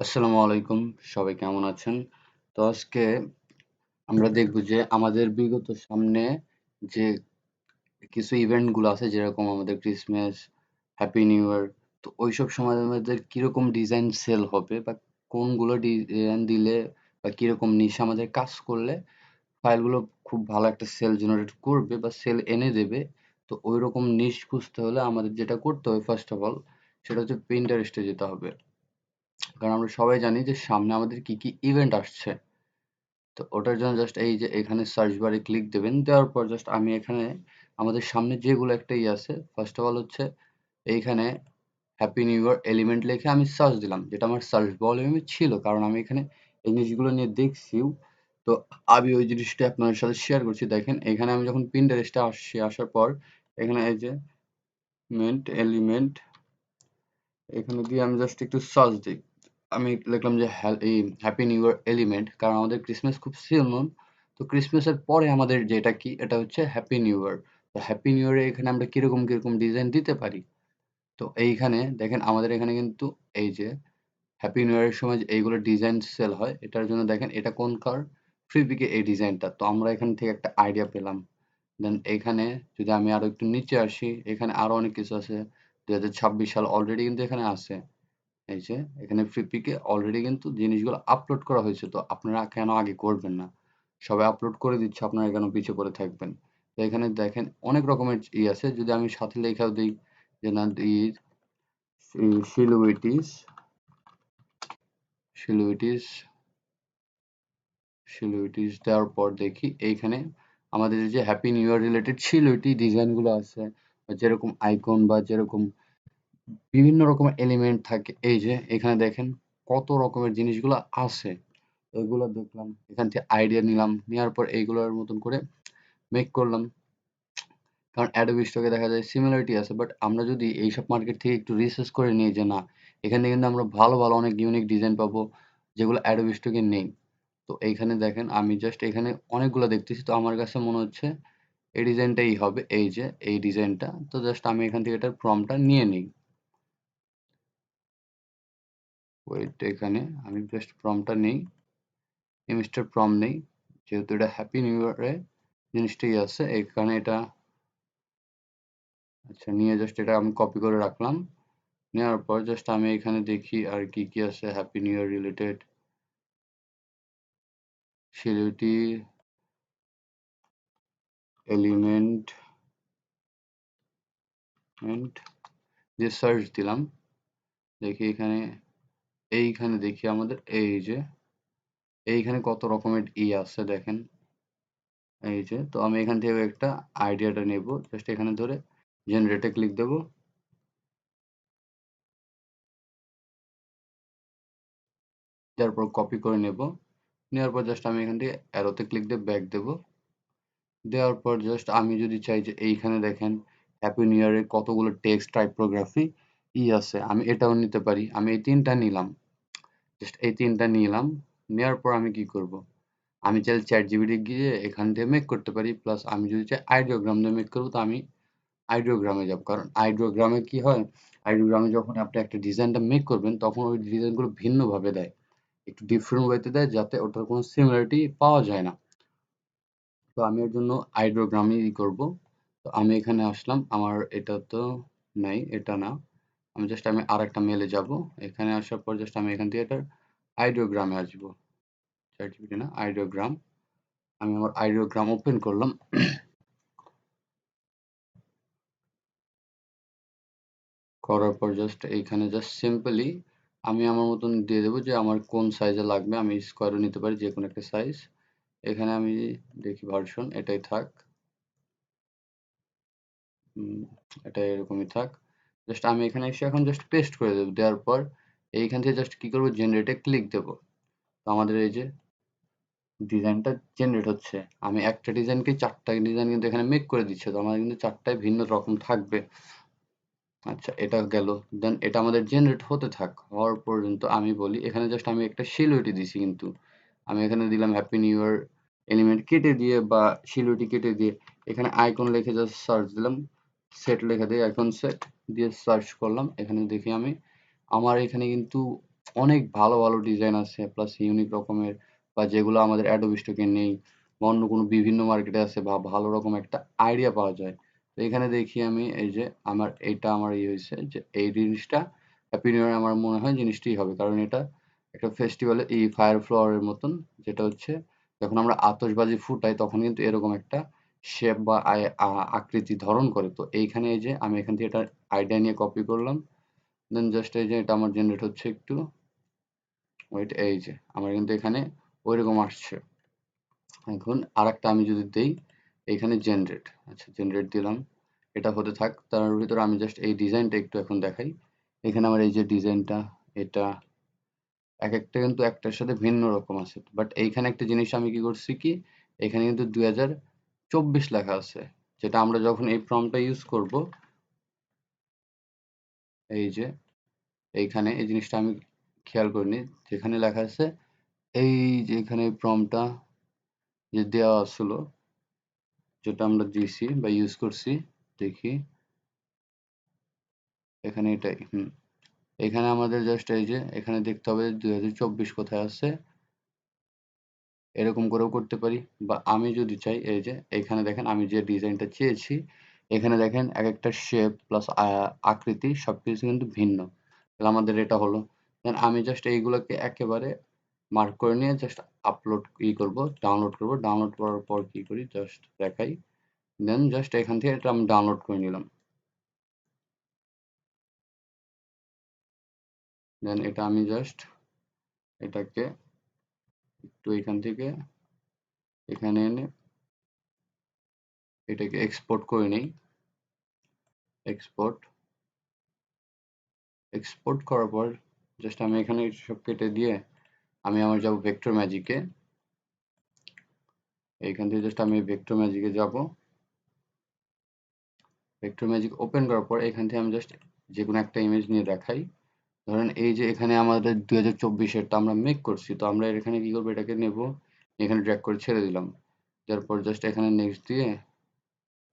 আসসালামু আলাইকুম, সবাই কেমন আছেন? তো আজকে আমরা দেখব যে আমাদের বিগত সামনে যে কিছু ইভেন্টগুলো আছে, যেরকম আমাদের ক্রিসমাস হ্যাপি নিউ ইয়ার তো ওইসব সময় আমাদের কীরকম ডিজাইন সেল হবে বা কোনগুলো ডিজাইন দিলে বা কীরকম নিশে আমাদের কাজ করলে ফাইলগুলো খুব ভালো একটা সেল জেনারেট করবে বা সেল এনে দেবে, তো ওই রকম নিশ খুঁজতে হলে আমাদের যেটা করতে হবে ফার্স্ট অফ অল সেটা হচ্ছে প্রিন্টারেস্টে যেতে হবে। কারণ আমরা সবাই জানি যে সামনে আমাদের কি কি ইভেন্ট আসছে। তো ওটার জন্য জাস্ট এই যে এখানে সার্চ বারে ক্লিক দেবেন, দেওয়ার পর জাস্ট আমি এখানে আমাদের সামনে যেগুলো একটা ইয়ে আছে ফার্স্ট অফ অল হচ্ছে এইখানে হ্যাপি নিউ ইয়ার এলিমেন্ট লিখে আমি সার্চ দিলাম, যেটা আমার সার্চ ভলিউমে ছিল, কারণ আমি এখানে এই জিনিসগুলো নিয়ে দেখছিও তো আমি ওই জিনিসটা আপনার সাথে শেয়ার করছি, দেখেন এখানে আমি যখন পিন্টারেস্টে আসছি, আসার পর এখানে এই যে মেন্ট এলিমেন্ট এখানে দিয়ে আমি জাস্ট একটু সার্চ দিই। আমি লিখলাম যে হ্যাপি নিউ ইয়ার এলিমেন্ট কারণ আমাদের ক্রিসমাস খুব সিমন তো ক্রিসমাসের পরে আমাদের যেটা কি, এটা হচ্ছে হ্যাপি নিউ ইয়ার তো হ্যাপি নিউ ইয়ারে এখানে আমরা কীরকম কীরকম ডিজাইন দিতে পারি? তো এইখানে দেখেন আমাদের এখানে কিন্তু এই যে হ্যাপি নিউ ইয়ারের সময় এইগুলো ডিজাইন সেল হয়, এটার জন্য দেখেন এটা কোন কার ফ্রি পিকে এই ডিজাইনটা তো আমরা এখান থেকে একটা আইডিয়া পেলাম। দেন এখানে যদি আমি আরও একটু নিচে আসি, এখানে আরও অনেক কিছু আছে, দুই হাজার ছাব্বিশ সাল অলরেডি কিন্তু এখানে আছে। এই যে, এখানে ফ্রিপিকে অলরেডি কিন্তু জিনিসগুলো আপলোড করা হয়েছে, তো আপনারা কেন আগে করবেন না? সবাই আপলোড করে দিচ্ছে, আপনারা কেন পিছিয়ে পড়ে থাকবেন? তো এখানে দেখেন অনেক রকমের ই আছে, যদি আমি সাথে লেখাও দিই, যে না সিলুইটিস সিলুইটিস সিলুইটিস দেওয়ার পর দেখি এইখানে আমাদের যে happy new year related silhouette ডিজাইনগুলো আছে যেরকম আইকন বা যেরকম বিভিন্ন রকমের এলিমেন্ট থাকে। এই যে, এখানে দেখেন কত রকমের জিনিসগুলো আছে। এগুলো দেখলাম, এখান থেকে আইডিয়া নিলাম, নেওয়ার পর এইগুলোর মতন করে মেক করলাম। কারণ অ্যাডোবি স্টকে দেখা যায় সিমিলারিটি আছে বাট আমরা যদি এইসব মার্কেট থেকে একটু রিসার্চ করে নিই যে না, এখানে কিন্তু আমরা ভালো ভালো অনেক ইউনিক ডিজাইন পাবো যেগুলো অ্যাডোবি স্টকে নেই। তো এইখানে দেখেন, আমি জাস্ট এখানে অনেকগুলো দেখতেছি, তো আমার কাছে মনে হচ্ছে এই ডিজাইনটাই হবে, এই যে, এই ডিজাইনটা তো জাস্ট আমি এখান থেকে এটার ফর্মটা নিয়ে নিই। ওয়েট এখানে আমি জাস্ট প্রমটা নেই ইমেজটার প্রম নেই, যেহেতু এটা হ্যাপি নিউ ইয়ারে জিনিসটাই আছে, এখানে এটা আচ্ছা নিয়ে জাস্ট এটা আমি কপি করে রাখলাম, নেওয়ার পর জাস্ট আমি এখানে দেখি আর কি কি আছে happy new year related silhouette element যে সার্চ দিলাম, দেখি এখানে এইখানে দেখি আমাদের, এই যে, এইখানে কত রকমের ই আছে দেখেন। এই যে, তো আমি এখান থেকে একটা আইডিয়াটা নেব। জাস্ট এখানে ধরে জেনারেটে ক্লিক দেব। তারপর কপি করে নেব। নেওয়ার পর জাস্ট আমি এখান থেকে অ্যারোতে ক্লিক দিয়ে ব্যাক দেব। দেওয়ার পর জাস্ট আমি যদি চাই যে এইখানে দেখেন হ্যাপি নিউ ইয়ারের কতগুলো টেক্সট টাইপোগ্রাফি ই আছে, আমি এটাও নিতে পারি। আমি এই তিনটা নিলাম। জাস্ট এই তিনটা নিলাম। নেওয়ার পর আমি কি করব? আমি চাইলে চ্যাট জিবিটি গিয়ে এখান থেকে মেক করতে পারি প্লাস আমি যদি চাই আইডিওগ্রাম দিয়ে মেক করব, তো আমি আইডিওগ্রামে যাব। কারণ আইডিওগ্রামে কি হয়? আইডিওগ্রামে যখন আপনি একটা ডিজাইনটা মেক করবেন, তখন ওই ডিজাইনগুলো ভিন্নভাবে দেয়। একটু ডিফারেন্ট ওয়েতে দেয়, যাতে ওটার কোনো সিমিলারিটি পাওয়া যায় না। তো আমি এর জন্য আইডিওগ্রামই করব। তো আমি এখানে আসলাম। আমার এটা তো নেই, এটা না। আমি জাস্ট আমি আর একটা মেলে যাব। এখানে আসার পর জাস্ট আমি এখান থেকে এটার আইডিওগ্রামে আসব। চ্যাট না আইডিওগ্রাম আমি আমার আইডিওগ্রাম ওপেন করলাম। করার পর জাস্ট এইখানে জাস্ট সিম্পলি আমি আমার মতন দিয়ে দেবো যে আমার কোন সাইজে লাগবে আমি স্কোয়ারও নিতে পারি, যে কোনো একটা সাইজ এখানে আমি দেখি ভার্সন এটাই থাক। এটা এরকমই থাক। জাস্ট আমি এখানে এসে এখন জাস্ট পেস্ট করে দেবো। দেওয়ার পর এইখান থেকে জাস্ট কি করব? জেনারেটে ক্লিক দেবো। তো আমাদের এই যে ডিজাইনটা জেনারেট হচ্ছে। আমি একটা ডিজাইনকে চারটা ডিজাইন কিন্তু এখানে মেক করে দিচ্ছে। তো আমাদের কিন্তু চারটায় ভিন্ন রকম থাকবে। আচ্ছা এটা গেল। দেন এটা আমাদের জেনারেট হতে থাক। হওয়ার পর্যন্ত আমি বলি, এখানে জাস্ট আমি একটা শিলুটি দিছি কিন্তু। আমি এখানে দিলাম হ্যাপি নিউ ইয়ার এলিমেন্ট কেটে দিয়ে বা শিলুটি কেটে দিয়ে। এখানে আইকন লিখে জাস্ট সার্চ দিলাম। সেট লেখা দিয়ে আইকন সেট দিয়ে সার্চ করলাম। এখানে দেখি আমি, আমার এখানে কিন্তু অনেক ভালো ভালো ডিজাইন আছে প্লাস ইউনিক রকমের বা যেগুলো আমাদের অ্যাডোবি স্টকে নেই বা অন্য কোনো বিভিন্ন মার্কেটে আছে বা ভালো রকম একটা আইডিয়া পাওয়া যায়। তো এখানে দেখি আমি এই যে আমার, এটা আমার ইয়ে হয়েছে যে এই জিনিসটা ইয়ার আমার মনে হয় জিনিসটাই হবে। কারণ এটা একটা ফেস্টিভ্যালে এই ফায়ার ফ্লোয়ারের মতন, যেটা হচ্ছে যখন আমরা আতশবাজি ফুটাই তখন কিন্তু এরকম একটা শেপ বা আকৃতি ধারণ করে। তো এইখানে এই যে আমি এখান থেকে এটা আইডিয়া নিয়ে কপি করলাম। দেন জাস্ট এই যে এটা আমার জেনারেট হচ্ছে একটু। ওইটা এই যে, আমার কিন্তু এখানে ওইরকম আসছে। এখন আর একটা আমি যদি দেই, এখানে জেনারেট আচ্ছা জেনারেট দিলাম। এটা হতে থাক, তার ভিতরে আমি জাস্ট এই ডিজাইনটা একটু এখন দেখাই। এখানে আমার এই যে ডিজাইনটা এটা এক একটা কিন্তু একটার সাথে ভিন্ন রকম আছে। বাট এইখানে একটা জিনিস আমি কি করছি কি, এখানে কিন্তু দুই হাজার চব্বিশ লেখা আছে। যেটা আমরা যখন এই ফর্মটা ইউজ করব এই যে, এইখানে এই জিনিসটা আমি খেয়াল করিনি। যেখানে লেখা আছে, এই যে এখানে ফর্মটা যে দেওয়া ছিল যেটা আমরা দিয়েছি বা ইউজ করছি, দেখি। এখানে এটাই, হুম। এখানে আমাদের জাস্ট এই যে, এখানে দেখতে হবে দুই হাজার চব্বিশ কোথায় আছে। এরকম করেও করতে পারি। বা আমি যদি চাই, এই যে, এখানে দেখেন আমি যে ডিজাইনটা চেয়েছি এখানে দেখেন এক একটা শেপ প্লাস আকৃতি, সবকিছু কিন্তু ভিন্ন। তাহলে আমাদের এটা হলো দেন আমি জাস্ট এইগুলোকে একেবারে মার্ক করে নিয়ে জাস্ট আপলোড ই করব ডাউনলোড করব। ডাউনলোড করার পর কি করি? জাস্ট দেখাই। দেন জাস্ট এখান থেকে এটা আমি ডাউনলোড করে নিলাম। দেন এটা আমি জাস্ট এটাকে একটু এখান থেকে, এখানে এনে এটাকে এক্সপোর্ট করে নেই। এক্সপোর্ট এক্সপোর্ট করার পর জাস্ট আমি এখানে সব কেটে দিয়ে আমি আমার যাব ভেক্টর ম্যাজিকে এইখান থেকে জাস্ট আমি ভেক্টর ম্যাজিকে যাব। ভেক্টর ম্যাজিক ওপেন করার পর এখান থেকে আমি জাস্ট যে কোনো একটা ইমেজ নিয়ে দেখাই। ধরেন এই যে এখানে আমাদের দুই হাজার চব্বিশেরটা আমরা মেক করছি, তো আমরা এখানে কি করব? এটাকে নেব। এখানে ড্র্যাগ করে ছেড়ে দিলাম। তারপর জাস্ট এখানে নেক্সট দিয়ে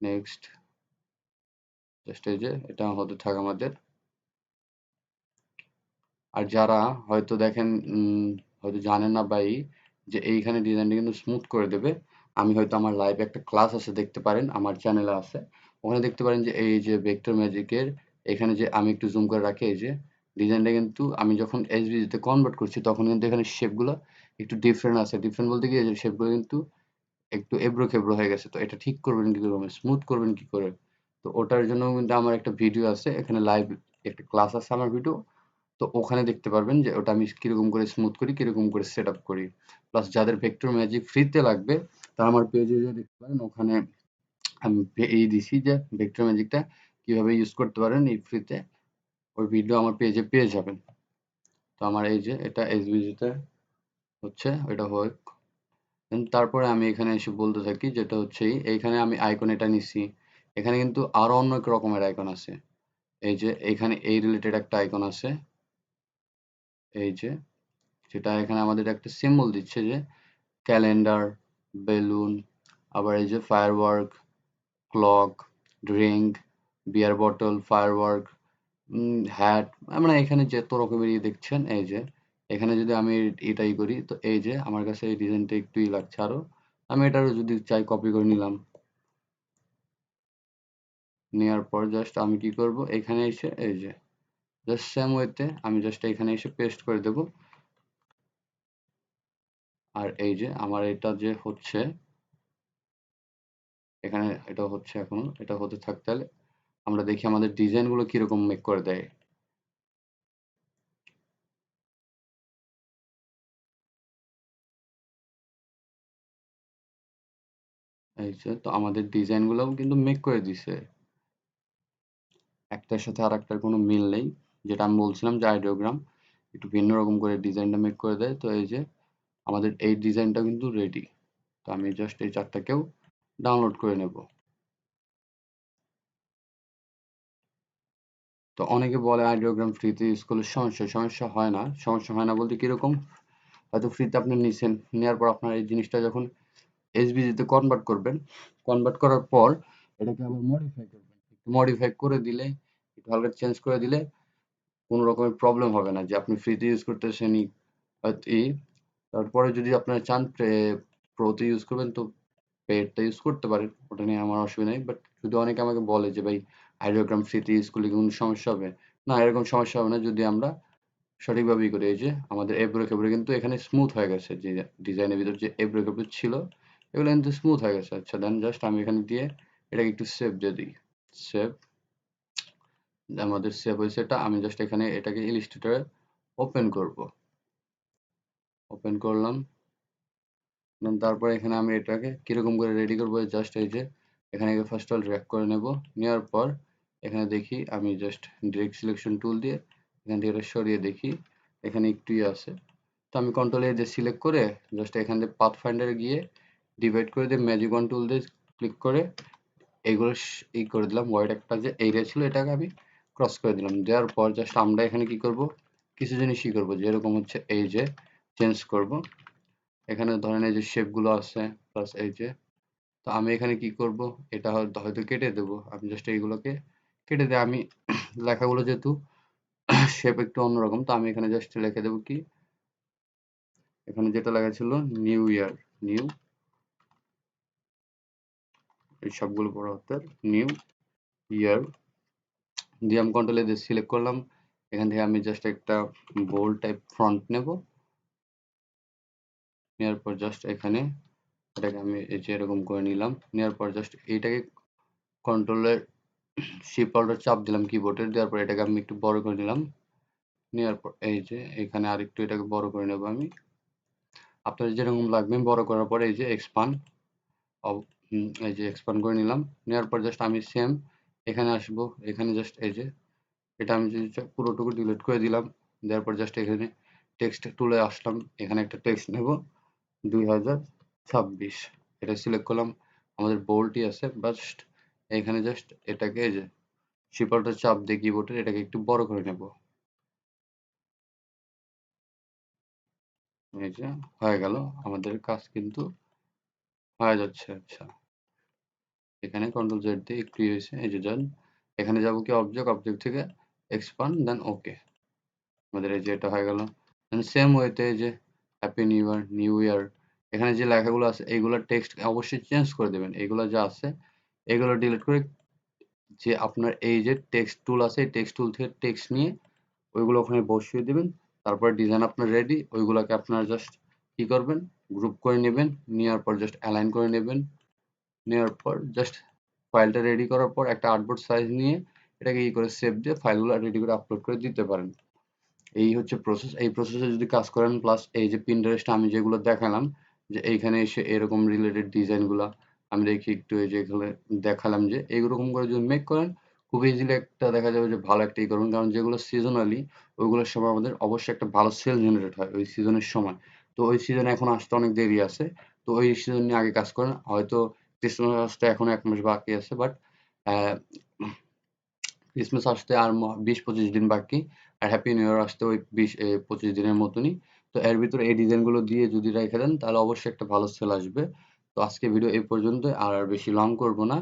নেক্সট জাস্ট এটা হতে থাক আমাদের। আর যারা হয়তো দেখেন হয়তো জানেন না বা যে এইখানে ডিজাইনটা কিন্তু স্মুথ করে দেবে। আমি হয়তো আমার লাইভে একটা ক্লাস আছে, দেখতে পারেন, আমার চ্যানেলে আছে। ওখানে দেখতে পারেন যে, এই যে ভেক্টর ম্যাজিকের এখানে যে আমি একটু জুম করে রাখি, এই যে ডিজাইনটা কিন্তু আমি যখন তে কনভার্ট করছি, তখন কিন্তু এখানে শেপগুলো একটু ডিফারেন্ট আছে। ডিফারেন্ট বলতে কি শেপগুলো কিন্তু একটু এবড়ো খেবড়ো হয়ে গেছে, তো এটা ঠিক করবেন কি করে? স্মুথ করবেন কি করে? তো ওটার জন্য কিন্তু আমার একটা ভিডিও আছে, এখানে লাইভ একটা ক্লাস আছে আমার ভিডিও তো ওখানে দেখতে পারবেন যে ওটা আমি কীরকম করে স্মুথ করি, কীরকম করে সেট আপ করি। প্লাস যাদের ভেক্টর ম্যাজিক ফ্রিতে লাগবে, তারা আমার পেজে যে দেখতে পারেন, ওখানে আমি এই দিছি যে ভেক্টর ম্যাজিকটা কীভাবে ইউজ করতে পারেন এই ফ্রিতে ওই ভিডিও আমার পেজে পেয়ে যাবেন। তো আমার এই যে এটা এসবিজিতে হচ্ছে, এটা হোক তারপরে আমি এখানে এসে বলতে থাকি যেটা হচ্ছে, এইখানে আমি আইকন এটা নিছি। এখানে কিন্তু আরও অনেক রকমের আইকন আছে। এই যে, এখানে এই রিলেটেড একটা আইকন আছে। এই যে, যেটা এখানে আমাদের একটা সিম্বল দিচ্ছে যে ক্যালেন্ডার বেলুন আবার এই যে firework clock drink beer bottle firework hat মানে এখানে যত রকমের ইয়ে দেখছেন, এই যে এখানে যদি আমি এটাই করি, তো এই যে আমার কাছে এই ডিজাইনটা একটুই লাগছে আরও। আমি এটারও যদি চাই কপি করে নিলাম। নেওয়ার পর জাস্ট আমি কি করব? এখানে এসে এই যে জাস্ট সেম ওয়েতে আমি জাস্ট এখানে এসে পেস্ট করে দেব। আর এই যে আমার এটা যে হচ্ছে, এখানে এটা হচ্ছে এখন, এটা হতে থাকতে আমরা দেখি আমাদের ডিজাইনগুলো কীরকম মেক করে দেয়। এই তো আমাদের ডিজাইনগুলোও কিন্তু মেক করে দিছে। একটার সাথে আর একটার কোনো মিল নেই। যেটা আমি বলছিলাম যে আইডিওগ্রাম একটু ভিন্ন রকম করে ডিজাইনটা মেক করে দেয়। তো এই যে, আমাদের এই ডিজাইনটা কিন্তু রেডি তো আমি জাস্ট এই চারটাকেও ডাউনলোড করে নেব। তো অনেকে বলে আইডিওগ্রাম ফ্রিতে ইউজ করলে সমস্যা সমস্যা হয় না। সমস্যা হয় না বলতে কীরকম? হয়তো ফ্রিতে আপনি নিছেন, নেওয়ার পর আপনার এই জিনিসটা যখন এসবিজিতে কনভার্ট করবেন। কনভার্ট করার পর এটাকে আবার মডিফাই করবেন। মডিফাই করে দিলে, একটু হালকা চেঞ্জ করে দিলে কোনো রকমের প্রবলেম হবে না। যে আপনি ফ্রিতে ইউজ করতেছেন ই তারপরে যদি আপনারা চান প্রোতে ইউজ করবেন তো পেডটা ইউজ করতে পারেন। ওটা নিয়ে আমার অসুবিধা নেই। বাট যদি অনেকে আমাকে বলে যে, ভাই আইডিওগ্রাম ফ্রিতে ইউজ করলে কোনো সমস্যা হবে? না, এরকম সমস্যা হবে না। যদি আমরা সঠিকভাবে ই করি। এই যে আমাদের এব্রো কেব্রো কিন্তু এখানে স্মুথ হয়ে গেছে। যে ডিজাইনের ভিতর যে এব্রো কেব্রো ছিল এগুলো কিন্তু স্মুথ হয়ে গেছে। আচ্ছা দেন জাস্ট আমি এখানে দিয়ে এটাকে একটু সেভ দিয়ে দিই। সেভ আমাদের সেভ হয়েছে এটা। আমি জাস্ট এখানে এটাকে ইলিস্ট্রেটরে ওপেন করব। ওপেন করলাম। তারপরে এখানে আমি এটাকে কীরকম করে রেডি করব জাস্ট এই যে এখানে ফার্স্ট অল ড্র্যাগ করে নেব। নেওয়ার পর এখানে দেখি আমি জাস্ট ডিরেক্ট সিলেকশন টুল দিয়ে এখান থেকে এটা সরিয়ে দেখি। এখানে একটুই আছে। তো আমি কন্ট্রোল এ দিয়ে সিলেক্ট করে জাস্ট এখান থেকে পাথ ফাইন্ডারে গিয়ে ডিভাইড করে দিয়ে ম্যাজিক ওয়ান টুল দিয়ে ক্লিক করে এইগুলো ই করে দিলাম। হোয়াইট একটা যে এরিয়া ছিল, এটাকে আমি ক্রস করে দিলাম। দেওয়ার পর জাস্ট আমরা এখানে কি করব? কিছু জিনিসই করব। যেরকম হচ্ছে এই যে চেঞ্জ করব। এখানে ধরেন এই যে শেপগুলো আছে প্লাস এই যে, তো আমি এখানে কি করব? এটা হয়তো কেটে দেব। আমি জাস্ট এইগুলোকে কেটে দিয়ে আমি লেখাগুলো যেহেতু শেপ একটু অন্যরকম, তো আমি এখানে জাস্ট লিখে দেব কি? এখানে যেটা লেখা ছিল নিউ ইয়ার নিউ এই সবগুলো বড় হাতের নিউ ইয়ার দিয়ে আমি কন্ট্রোলে দিয়ে সিলেক্ট করলাম। এখান থেকে আমি জাস্ট একটা বোল্ড টাইপ ফ্রন্ট নেব। নেওয়ার পর জাস্ট এখানে এটাকে আমি এই যে এরকম করে নিলাম। নেওয়ার পর জাস্ট এইটাকে কন্ট্রোলের শিপ অল্টার চাপ দিলাম কিবোর্ডের দেওয়ার পর এটাকে আমি একটু বড় করে নিলাম। নেওয়ার পর এই যে এখানে আরেকটু এটাকে বড় করে নেব আমি। আপনাদের যেরকম লাগবে, বড় করার পর এই যে এক্সপান্ড এই যে এক্সপান্ড করে নিলাম। নেওয়ার পর জাস্ট আমি সেম এখানে আসব, এখানে জাস্ট এই যে এটা আমি যদি পুরোটুকু ডিলিট করে দিলাম, দেওয়ার পর জাস্ট এখানে টেক্সট তুলে আসলাম, এখানে একটা টেক্সট নেব, দুই হাজার ছাব্বিশ। এটা সিলেক্ট করলাম, আমাদের বোল্টই আছে জাস্ট এখানে জাস্ট এটাকে এই যে শিপারটা চাপ দিয়ে কিবোর্ডের এটাকে একটু বড় করে নেব। এই যে হয়ে গেল, আমাদের কাজ কিন্তু হয়ে যাচ্ছে আচ্ছা। এখানে কন্ট্রোল জেড দিয়ে একটু হয়েছে, এই যে যান এখানে যাব কি অবজেক্ট অবজেক্ট থেকে এক্সপান্ড দেন ওকে আমাদের এই যে এটা হয়ে গেল। দেন সেম ওয়েতে যে happy new year new year এখানে যে লেখাগুলো আছে এইগুলোর টেক্সট অবশ্যই চেঞ্জ করে দেবেন। এইগুলো যা আছে এগুলো ডিলিট করে যে আপনার এই যে টেক্সট টুল আছে, এই টেক্সট টুল থেকে টেক্সট নিয়ে ওইগুলো ওখানে বসিয়ে দেবেন। তারপর ডিজাইন আপনার রেডি ওইগুলোকে আপনারা জাস্ট কি করবেন গ্রুপ করে নেবেন। নেওয়ার পর জাস্ট অ্যালাইন করে নেবেন। নেওয়ার পর জাস্ট ফাইলটা রেডি করার পর একটা আর্টবোর্ড সাইজ নিয়ে এটাকে ই করে সেভ দিয়ে ফাইলগুলো রেডি করে আপলোড করে দিতে পারেন। এই হচ্ছে প্রসেস এই প্রসেসে যদি কাজ করেন প্লাস এই যে পিন্টারেস্টে আমি যেগুলো দেখালাম, যে এইখানে এসে এরকম রিলেটেড ডিজাইনগুলো আমি দেখি একটু এই যে এখানে দেখালাম যে এইরকম করে যদি মেক করেন, খুব ইজিলি একটা দেখা যাবে যে ভালো একটা ই করবেন। কারণ যেগুলো সিজনালি ওইগুলোর সময় আমাদের অবশ্যই একটা ভালো সেল জেনারেট হয় ওই সিজনের সময়। তো ওই সিজনে এখন আসতে অনেক দেরি আছে। তো ওই সিজন নিয়ে আগে কাজ করেন, হয়তো ক্রিসমাস আসতে এখনও এক মাস বাকি আছে বাট ক্রিসমাস আসতে আর বিশ পঁচিশ দিন বাকি, আর হ্যাপি নিউ ইয়ার আসতে ওই বিশ পঁচিশ দিনের মতনই। তো এর ভিতরে এই ডিজাইনগুলো দিয়ে যদি রেখে দেন, তাহলে অবশ্যই একটা ভালো সেল আসবে। তো আজকে ভিডিও এই পর্যন্ত আর বেশি লং করব না।